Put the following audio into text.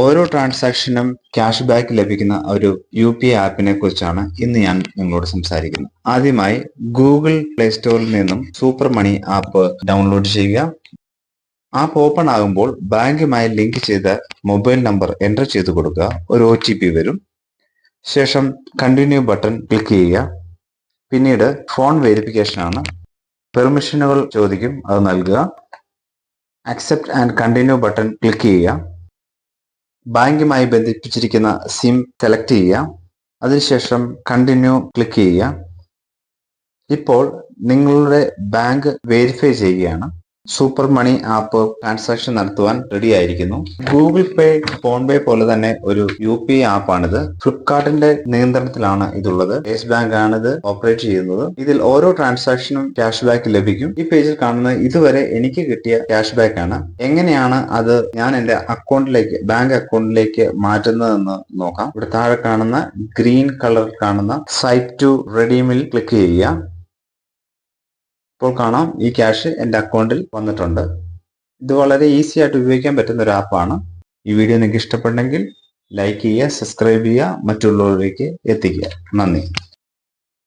ഓരോ ട്രാൻസാക്ഷനും cash back ലഭിക്കുന്ന ഒരു യു പി ആപ്പിനെ കുറിച്ചാണ് ഇന്ന് ഞാൻ നിങ്ങളോട് സംസാരിക്കുന്നത്. ആദ്യമായി ഗൂഗിൾ പ്ലേ സ്റ്റോറിൽ നിന്നും സൂപ്പർ മണി ആപ്പ് ഡൗൺലോഡ് ചെയ്യുക. ആപ്പ് ഓപ്പൺ ആകുമ്പോൾ ബാങ്കുമായി ലിങ്ക് ചെയ്ത മൊബൈൽ നമ്പർ എന്റർ ചെയ്ത് കൊടുക്കുക. ഒരു ഒ ടി പി വരും. ശേഷം കണ്ടിന്യൂ ബട്ടൺ ക്ലിക്ക് ചെയ്യുക. പിന്നീട് ഫോൺ വെരിഫിക്കേഷൻ ആണ്. പെർമിഷനുകൾ ചോദിക്കും അത് നൽകുക. Accept and continue button click ചെയ്യുക. ബാങ്കുമായി ബന്ധിപ്പിച്ചിരിക്കുന്ന സിം സെലക്ട് ചെയ്യുക. അതിനുശേഷം കണ്ടിന്യൂ ക്ലിക്ക് ചെയ്യുക. ഇപ്പോൾ നിങ്ങളുടെ ബാങ്ക് വെരിഫൈ ചെയ്യുകയാണ്. സൂപ്പർ മണി ആപ്പ് ട്രാൻസാക്ഷൻ നടത്തുവാൻ റെഡി ആയിരിക്കുന്നു. ഗൂഗിൾ പേ ഫോൺ പേ പോലെ തന്നെ ഒരു യു പി ഐ ആപ്പാണിത്. ഫ്ലിപ്കാർട്ടിന്റെ നിയന്ത്രണത്തിലാണ് ഇതുള്ളത്. യേസ് ബാങ്ക് ആണ് ഇത് ഓപ്പറേറ്റ് ചെയ്യുന്നത്. ഇതിൽ ഓരോ ട്രാൻസാക്ഷനും ക്യാഷ് ബാക്ക് ലഭിക്കും. ഈ പേജിൽ കാണുന്നത് ഇതുവരെ എനിക്ക് കിട്ടിയ ക്യാഷ് ബാക്ക് ആണ്. എങ്ങനെയാണ് അത് ഞാൻ എന്റെ അക്കൗണ്ടിലേക്ക് ബാങ്ക് അക്കൗണ്ടിലേക്ക് മാറ്റുന്നതെന്ന് നോക്കാം. ഇവിടെ താഴെ കാണുന്ന ഗ്രീൻ കളർ കാണുന്ന സൈറ്റ് ടു റെഡീമിൽ ക്ലിക്ക് ചെയ്യുക. ഇപ്പോൾ കാണാം ഈ ക്യാഷ് എന്റെ അക്കൗണ്ടിൽ വന്നിട്ടുണ്ട്. ഇത് വളരെ ഈസി ആയിട്ട് ഉപയോഗിക്കാൻ പറ്റുന്ന ഒരു ആപ്പാണ് ഈ വീഡിയോ നിങ്ങൾക്ക് ഇഷ്ടപ്പെട്ടെങ്കിൽ ലൈക്ക് ചെയ്യുക സബ്സ്ക്രൈബ് ചെയ്യുക മറ്റുള്ളവരിലേക്ക് എത്തിക്കുക. നന്ദി.